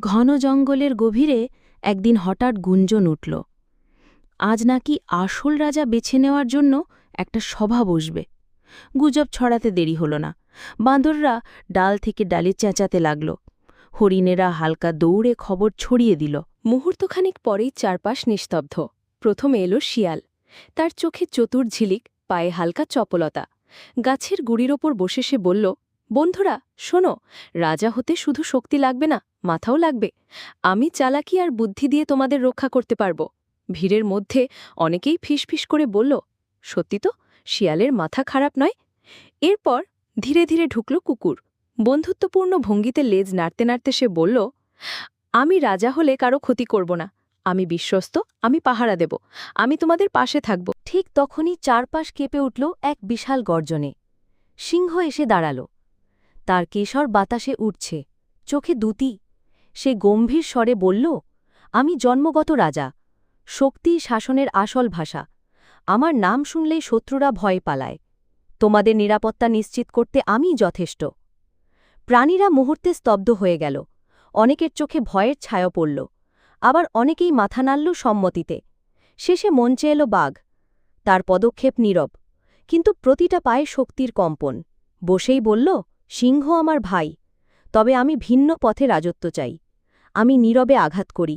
ঘন জঙ্গলের গভীরে একদিন হঠাৎ গুঞ্জন উঠল। আজ নাকি আসল রাজা বেছে নেওয়ার জন্য একটা সভা বসবে। গুজব ছড়াতে দেরি হল না। বাঁদররা ডাল থেকে ডালে চেঁচাতে লাগল। হরিণেরা হালকা দৌড়ে খবর ছড়িয়ে দিল। মুহূর্তখানিক পরেই চারপাশ নিস্তব্ধ। প্রথমে এলো শিয়াল। তার চোখে চতুর ঝিলিক, পায়ে হালকা চপলতা। গাছের গুড়ির ওপর বসে সে বলল, বন্ধুরা, শোনো, রাজা হতে শুধু শক্তি লাগবে না মাথাও লাগবে। আমি চালাকি আর বুদ্ধি দিয়ে তোমাদের রক্ষা করতে পারব। ভিড়ের মধ্যে অনেকেই ফিসফিস করে বলল, সত্যি তো, শিয়ালের মাথা খারাপ নয়? এরপর ধীরে ধীরে ঢুকল কুকুর। বন্ধুত্বপূর্ণ ভঙ্গিতে লেজ নাড়তে নাড়তে সে বলল, আমি রাজা হলে কারও ক্ষতি করব না। আমি বিশ্বস্ত, আমি পাহারা দেব। আমি তোমাদের পাশে থাকব। ঠিক তখনই চারপাশ কেঁপে উঠল এক বিশাল গর্জনে। সিংহ এসে দাঁড়াল। তার কেশর বাতাসে উঠছে। চোখে দুতি সে গম্ভীর স্বরে বলল, আমি জন্মগত রাজা। শক্তি শাসনের আসল ভাষা। আমার নাম শুনলেই শত্রুরা ভয় পালায়। তোমাদের নিরাপত্তা নিশ্চিত করতে আমিই যথেষ্ট। প্রাণীরা মুহূর্তে স্তব্ধ হয়ে গেল। অনেকের চোখে ভয়ের ছায়া পড়ল। আবার অনেকেই মাথা নাড়ল সম্মতিতে। শেষে মঞ্চে এলো বাঘ। তার পদক্ষেপ নীরব। কিন্তু প্রতিটা পায়ে শক্তির কম্পন। বসেই বলল, সিংহ আমার ভাই। তবে আমি ভিন্ন পথে রাজত্ব চাই। আমি নীরবে আঘাত করি।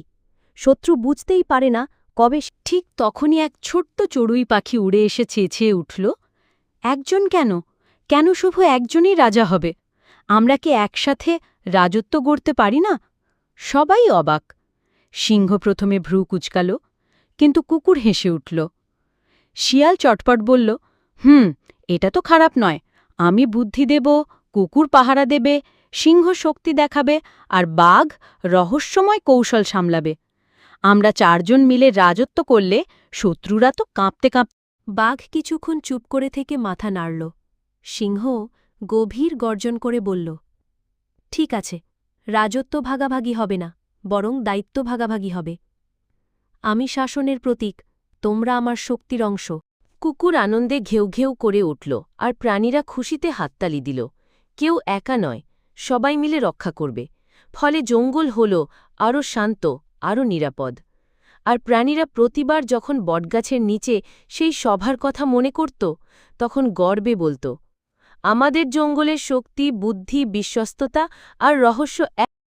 শত্রু বুঝতেই পারে না কবে ঠিক তখনই এক ছোট্ট চড়ুই পাখি উড়ে এসে চেঁচিয়ে উঠল, একজন কেন? কেন শুভ একজনই রাজা হবে? আমরা কি একসাথে রাজত্ব গড়তে পারি না? সবাই অবাক। সিংহ প্রথমে ভ্রু কুচকাল, কিন্তু কুকুর হেসে উঠল। শিয়াল চটপট বলল, হুম, এটা তো খারাপ নয়। আমি বুদ্ধি দেব, কুকুর পাহারা দেবে সিংহ শক্তি দেখাবে আর বাঘ রহস্যময় কৌশল সামলাবে। আমরা চারজন মিলে রাজত্ব করলে শত্রুরা তো কাঁপতে কাঁপতে বাঘ কিছুক্ষণ চুপ করে থেকে মাথা নাড়ল। সিংহ গভীর গর্জন করে বলল, ঠিক আছে, রাজত্ব ভাগাভাগি হবে না, বরং দায়িত্ব ভাগাভাগি হবে। আমি শাসনের প্রতীক, তোমরা আমার শক্তির অংশ কুকুর আনন্দে ঘেউ ঘেউ করে উঠল আর প্রাণীরা খুশিতে হাততালি দিল। কেউ একা নয় সবাই মিলে রক্ষা করবে। ফলে জঙ্গল হল আরও শান্ত আরও নিরাপদ। আর প্রাণীরা প্রতিবার যখন বটগাছের নিচে সেই সভার কথা মনে করত, তখন গর্বে বলত, আমাদের জঙ্গলের শক্তি, বুদ্ধি, বিশ্বস্ততা আর রহস্য